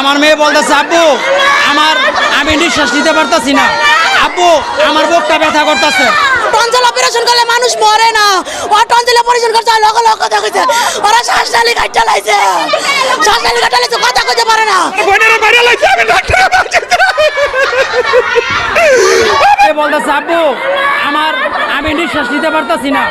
আমার মেয়ে বলতেছে আব্বু আমার আমি নিঃশ্বাস নিতে পারতাছি না। আব্বু আমার বুকটা ব্যথা করতেছে। টনসিল অপারেশন করলে মানুষ মরে না। ও টনসিল অপারেশন করছে লগ লগ কথা কইছে ওরা শ্বাস নালি কাটতে লাইছে। শ্বাস নালি কাটতে লাইছে কথা কইতে পারে না। সে বলতেছে আব্বু আমার আমি নিঃশ্বাস নিতে পারতাছি না।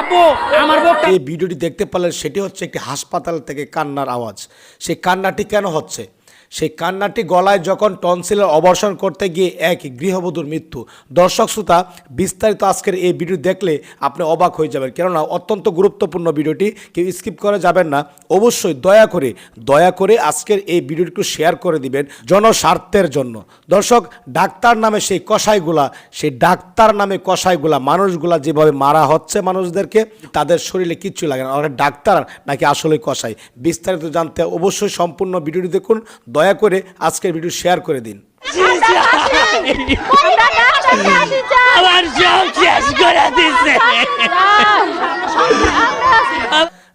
আব্বু আমার বুকটা এই ভিডিওটি দেখতে পারলেন সেটি হচ্ছে একটি হাসপাতাল থেকে কান্নার আওয়াজ। সেই কান্নাটি কেন হচ্ছে? সেই কান্নাটি গলায় যখন টনসিলের অবর্ষণ করতে গিয়ে এক গৃহবধূর মৃত্যু। দর্শক শ্রোতা, বিস্তারিত আজকের এই ভিডিও দেখলে আপনি অবাক হয়ে যাবেন। কেননা অত্যন্ত গুরুত্বপূর্ণ ভিডিওটি, কেউ স্কিপ করে যাবেন না। অবশ্যই দয়া করে দয়া করে আজকের এই ভিডিওটি একটু শেয়ার করে দিবেন জনস্বার্থের জন্য। দর্শক, ডাক্তার নামে সেই কষাইগুলা সেই ডাক্তার নামে কষাইগুলা মানুষগুলা যেভাবে মারা হচ্ছে মানুষদেরকে, তাদের শরীরে কিচ্ছু লাগে না। ডাক্তার নাকি আসলে কষাই বিস্তারিত জানতে অবশ্যই সম্পূর্ণ ভিডিওটি দেখুন। দয়া করে আজকের ভিডিও শেয়ার করে দিন। আমার সব শেষ করে দিচ্ছে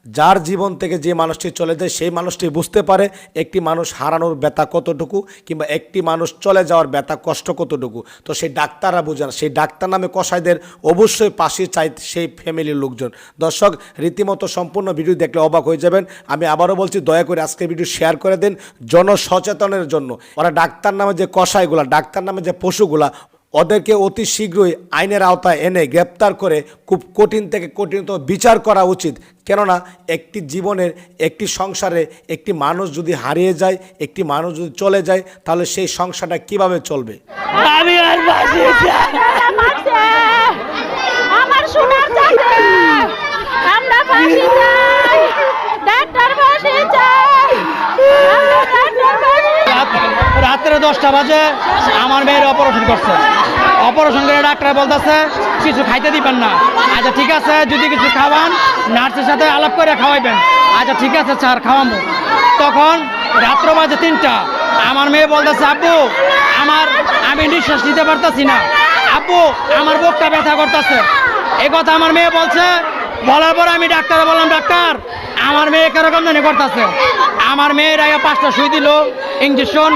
যার জীবন থেকে যে মানুষটি চলে যায়, সেই মানুষটি বুঝতে পারে একটি মানুষ হারানোর ব্যথা কতটুকু কিংবা একটি মানুষ চলে যাওয়ার ব্যথা কষ্ট কতটুকু। তো সেই ডাক্তাররা বোঝান সেই ডাক্তার নামে কষাইদের অবশ্যই পাশে চাই সেই ফ্যামিলির লোকজন। দর্শক, রীতিমতো সম্পূর্ণ ভিডিও দেখলে অবাক হয়ে যাবেন। আমি আবারও বলছি, দয়া করে আজকে ভিডিও শেয়ার করে দিন জনসচেতনের জন্য। ওরা ডাক্তার নামে যে কষাইগুলা ডাক্তার নামে যে পশুগুলা ওদেরকে অতি শীঘ্রই আইনের আওতায় এনে গ্রেপ্তার করে খুব কঠিন থেকে কঠিনতম বিচার করা উচিত। কেননা একটি জীবনের একটি সংসারে একটি মানুষ যদি হারিয়ে যায় একটি মানুষ যদি চলে যায় তাহলে সেই সংসারটা কীভাবে চলবে? আমি আর আমার সোনার চাচা আমরা ফাঁসি চাই ডাক্তার ফাঁসি চাই আমরা ডাক্তার ফাঁসি রাত- রাত্রে দশটা বাজে, আমার মেয়ের অপারেশন করছে। অপারেশন করে ডাক্তার বলতেছে, কিছু খাইতে দিবেন না। আচ্ছা ঠিক আছে, যদি কিছু খাওয়ান, নার্সের সাথে আলাপ করে খাওয়াইবেন। আচ্ছা ঠিক আছে, স্যার খাওয়াবো তখন রাত্র বাজে তিনটা, আমার মেয়ে বলতেছে, আব্বু, আমার, আমি নিঃশ্বাস নিতে পারতাছি না। আব্বু, আমার বুকটা ব্যথা করতেছে। এই কথা আমার মেয়ে বলছে বলার পরে আমি ডাক্তারে বললাম, ডাক্তার, আমার মেয়ে কীরকম জানি করতেছে? আমার মেয়ের আগে পাঁচটা সুই দিল ইঞ্জেকশন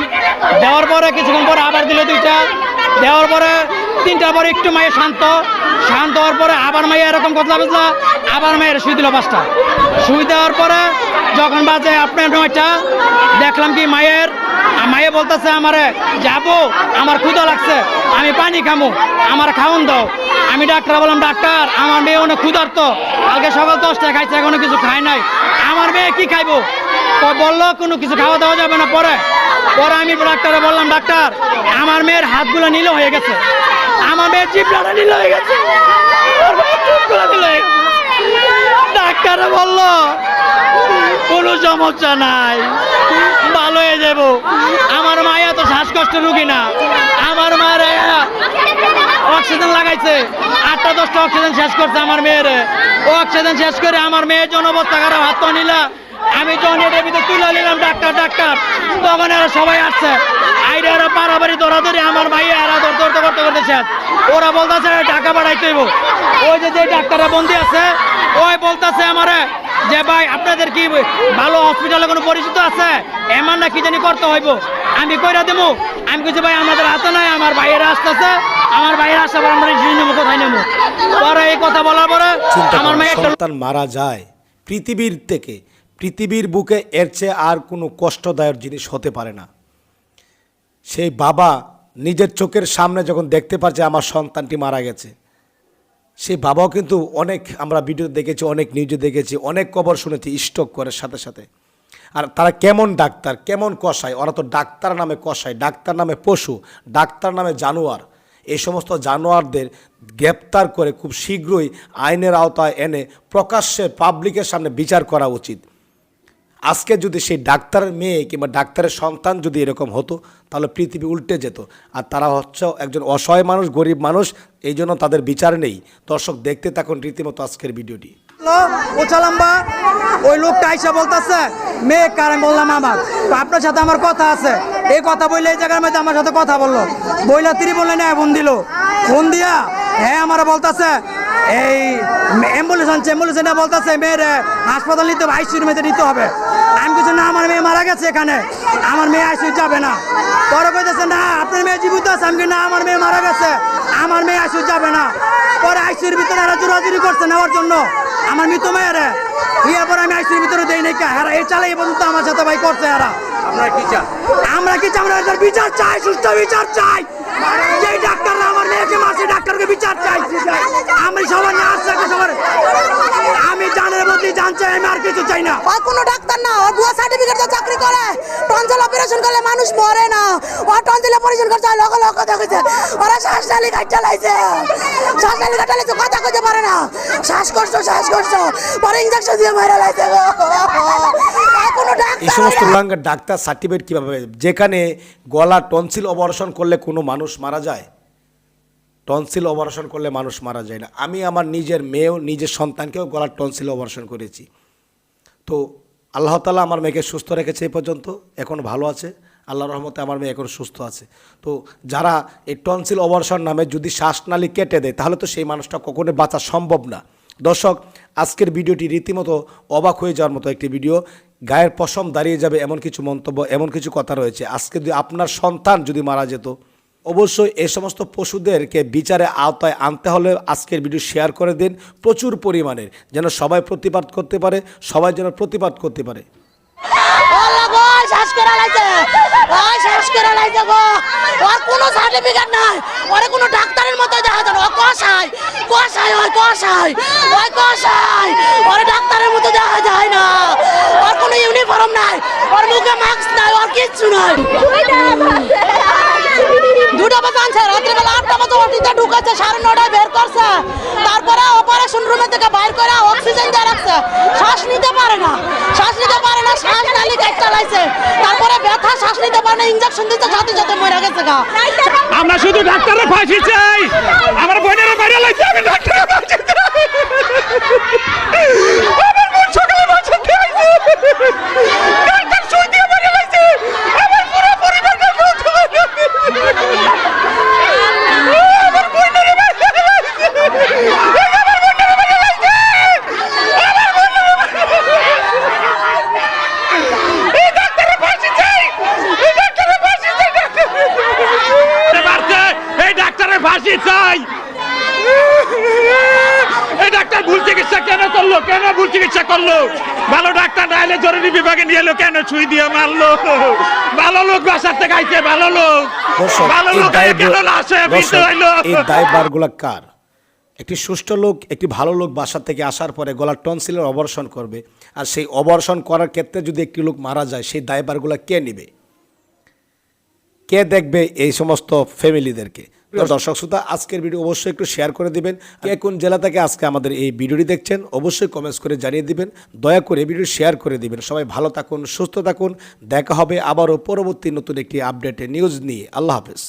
দেওয়ার পরে কিছুক্ষণ পরে আবার দিল দুইটা, দেওয়ার পরে তিনটা পরে একটু মায়ের শান্ত শান্ত হওয়ার পরে আবার মাইয়া এরকম কথা বুঝলা আবার মায়ের সুই দিল পাঁচটা। সুই দেওয়ার পরে যখন বাজে আপনার নয়টা, দেখলাম কি মায়ের আর মায়ে বলতেছে আমারে, যাব, আমার ক্ষুদা লাগছে, আমি পানি খামো, আমার খাওন দাও। আমি ডাক্তার বললাম, ডাক্তার, আমার মেয়ে অনেক ক্ষুধার্ত, কালকে সকাল দশটায় খাইছে, এখনও কিছু খায় নাই। আমার মেয়ে কি খাইবো? বলল, কোনো কিছু খাওয়া দাওয়া যাবে না, পরে। পরে আমি ডাক্তারে বললাম, ডাক্তার, আমার মেয়ের হাতগুলো নীল হয়ে গেছে। আমার মেয়ের জিপলাটা নীল হয়ে গেছে। ডাক্তারে বলল, কোনো সমস্যা নাই। ভালো হয়ে যাব। আমার মায়া তো শ্বাসকষ্ট রুগী না। আমার মায়ের অক্সিজেন লাগাইছে। আটটা, দশটা অক্সিজেন শেষ করছে আমার মেয়ের। অক্সিজেন শেষ করে আমার মেয়ের জন্য অবস্থা খারাপ, হাত নিলা। আমি তুলে নিলাম, ডাক্তার ডাক্তার, তখন এরা সবাই আসছে। আইডে এরা পারাবাড়ি দৌড়াদৌড়ি আমার ভাই এরা দৌড় দৌড়তে করতে করতে শেষ ওরা বলতেছে টাকা বাড়াইতে ওই যে যে ডাক্তাররা বন্দি আছে ওই বলতেছে আমারে যে ভাই আপনাদের কি ভালো হসপিটালে কোনো পরিচিত আছে? এমন না কি জানি করতে হইব? আমি কইরা দেবো আমি কিছু ভাই আমাদের হাতে নাই আমার ভাইয়েরা আসতেছে আমার ভাইয়ের আসার পর আমরা জিনিস নেব কোথায় নেব? পরে এই কথা বলার পরে আমার মেয়ে সন্তান মারা যায় পৃথিবীর থেকে পৃথিবীর বুকে এর চেয়ে আর কোনো কষ্টদায়ক জিনিস হতে পারে না। সেই বাবা নিজের চোখের সামনে যখন দেখতে পারছে আমার সন্তানটি মারা গেছে। সেই বাবাও কিন্তু অনেক আমরা ভিডিও দেখেছি, অনেক নিউজে দেখেছি, অনেক খবর শুনেছি স্টক করার সাথে সাথে। আর তারা কেমন ডাক্তার, কেমন কষায় ওরা তো ডাক্তার নামে কষায় ডাক্তার নামে পশু, ডাক্তার নামে জানোয়ার। এই সমস্ত জানোয়ারদের গ্রেপ্তার করে খুব শীঘ্রই আইনের আওতায় এনে প্রকাশ্যে পাবলিকের সামনে বিচার করা উচিত। আজকে যদি সেই ডাক্তারের মেয়ে কিংবা ডাক্তারের সন্তান যদি এরকম হতো, তাহলে পৃথিবী উল্টে যেত। আর তারা হচ্ছে একজন অসহায় মানুষ, গরিব মানুষ, এই জন্য তাদের বিচার নেই। দর্শক, দেখতে থাকুন রীতিমতো আজকের ভিডিওটি। ওচালাম্বা ওই লোকটা আইসা মেয়ে কার? বললাম, আমার। আপনার সাথে আমার কথা আছে। এই কথা বললে এই জায়গার মধ্যে আমার সাথে কথা বলল। বইলা তিনি বললেন হ্যাঁ ফোন দিল। ফোন দিয়া হ্যাঁ আমার বলতেছে এই অ্যাম্বুলেন্স আনছে অ্যাম্বুলেন্স না বলতেছে, মেয়ের হাসপাতাল নিতে আইসিউর মেয়েতে নিতে হবে। আমি কিছু না, আমার মেয়ে মারা গেছে এখানে। আমার মেয়ে আইসিউ যাবে না। পরে কইতেছে না, আপনার মেয়ে জীবিত আছে। আমি না, আমার মেয়ে মারা গেছে। আমার মেয়ে আইসিউ যাবে না। পরে আইসিউর ভিতরে এরা জোরাজুরি করছে নেওয়ার জন্য। আমার মৃত মেয়েরে ইয়ার পরে আমি আইসিউর ভিতরে দেই নাই কা। এরা এই চালাই পর্যন্ত আমার সাথে ভাই করছে এরা। আমরা কি চাই? আমরা কি চাই? আমরা বিচার চাই সুস্থ বিচার চাই। যেই ডাক্তাররা আমার মেয়েকে মারছে ডাক্তারকে বিচার চাই। আমি সবার নার্স সবার। আমি জানের বদলি জান চাই আমি আর কিছু চাই না। ওর কোনো ডাক্তার না ওর বুয়া সার্টিফিকেট দিয়ে চাকরি করে। টনসিল অপারেশন করলে মানুষ মরে না। ওর টনসিল অপারেশন করছে লোক লোক দেখেছে। ওরা শ্বাসনালী কাটতে লাইছে শ্বাসনালী কাটতে লাইছে কথা কইতে পারে না। এই সমস্ত ডাক্তার সার্টিফিকেট কীভাবে যেখানে গলা টনসিল অপারেশন করলে কোনো মানুষ মারা যায় টনসিল অপারেশন করলে মানুষ মারা যায় না। আমি আমার নিজের মেয়েও, নিজের সন্তানকেও গলার টনসিল অপারেশন করেছি। তো আল্লাহ তালা আমার মেয়েকে সুস্থ রেখেছে এই পর্যন্ত, এখন ভালো আছে। আল্লাহ রহমতে আমার মেয়ে এখন সুস্থ আছে। তো যারা এই টনসিল অপারেশন নামে যদি শ্বাসনালী কেটে দেয়, তাহলে তো সেই মানুষটা কখনোই বাঁচা সম্ভব না। দর্শক, আজকের ভিডিওটি রীতিমতো অবাক হয়ে যাওয়ার মতো একটি ভিডিও। গায়ের পশম দাঁড়িয়ে যাবে এমন কিছু মন্তব্য, এমন কিছু কথা রয়েছে। আজকে যদি আপনার সন্তান যদি মারা যেত, অবশ্যই এ সমস্ত পশুদেরকে বিচারে আওতায় আনতে হলে আজকের ভিডিও শেয়ার করে দিন প্রচুর পরিমাণের, যেন সবাই প্রতিবাদ করতে পারে, সবাই যেন প্রতিবাদ করতে পারে। শ্বাস করে লাইছে গো ওর কোনো সার্টিফিকেট নাই। ওরে কোনো ডাক্তারের মতো দেখা যায় ও কষাই কষাই ওই কষাই ওই কষাই ওরে ডাক্তারের মতো দেখা যায় না। ওর কোনো ইউনিফর্ম নাই। ওর মুখে মাস্ক নাই। ওর কিচ্ছু নাই। ওটিতে ঢুকাচ্ছে, সাড়ে নটায় বের করছে। তারপরে অপারেশন রুমে থেকে বাইর করে অক্সিজেন দিয়ে রাখছে। শ্বাস নিতে পারে না। শ্বাস নিতে পারে না, শ্বাস নালি কাজ চালাইছে। তারপরে ব্যথা, শ্বাস নিতে পারে না ইঞ্জেকশন দিতে সাথে সাথে মরে গেছে গা। আমরা শুধু ডাক্তারের ফাঁসি চাই। আমার বোনের বাইরে লাগছে, আমি ডাক্তারের আমার বোন সকালে বাঁচাতে আইছে ডাক্তার সুই দিয়ে বাইরে লাগছে আমার পুরো পরিবারটা বলতে আমার বোনের বাইরে লাগছে আমার বোনের বাইরে লাগছে আমার বোনের এই ডাক্তারের ফাঁসি চাই এই ডাক্তারের ফাঁসি চাই মারছে এই ডাক্তারের ফাঁসি চাই। এই ডাক্তার ভুল চিকিৎসা কেন করল? কেন ভুল চিকিৎসা করল? ভালো ডাক্তার না এলে জরুরি বিভাগে নিয়ে এলো কেন ছুই দিয়ে মারলো? ভালো লোক বাসার থেকে আইছে ভালো লোক। ভালো লোক কেন হইল। এই দায়ভারগুলো কার? একটি সুষ্ঠু লোক একটি ভালো লোক বাসা থেকে আসার পরে গলার টনসিলের অপারেশন করবে। আর সেই অপারেশন করার ক্ষেত্রে যদি একটি লোক মারা যায় সেই দায়ভারগুলো কে নেবে? কে দেখবে এই সমস্ত ফ্যামিলিদেরকে? দর্শক শ্রোতা, আজকের ভিডিও অবশ্যই একটু শেয়ার করে দিবেন। কে কোন জেলা থেকে আজকে আমাদের এই ভিডিওটি দেখছেন, অবশ্যই কমেন্টস করে জানিয়ে দিবেন। দয়া করে ভিডিও শেয়ার করে দিবেন। সবাই ভালো থাকুন, সুস্থ থাকুন। দেখা হবে আবারও পরবর্তী নতুন একটি আপডেটে নিউজ নিয়ে। আল্লাহ হাফেজ।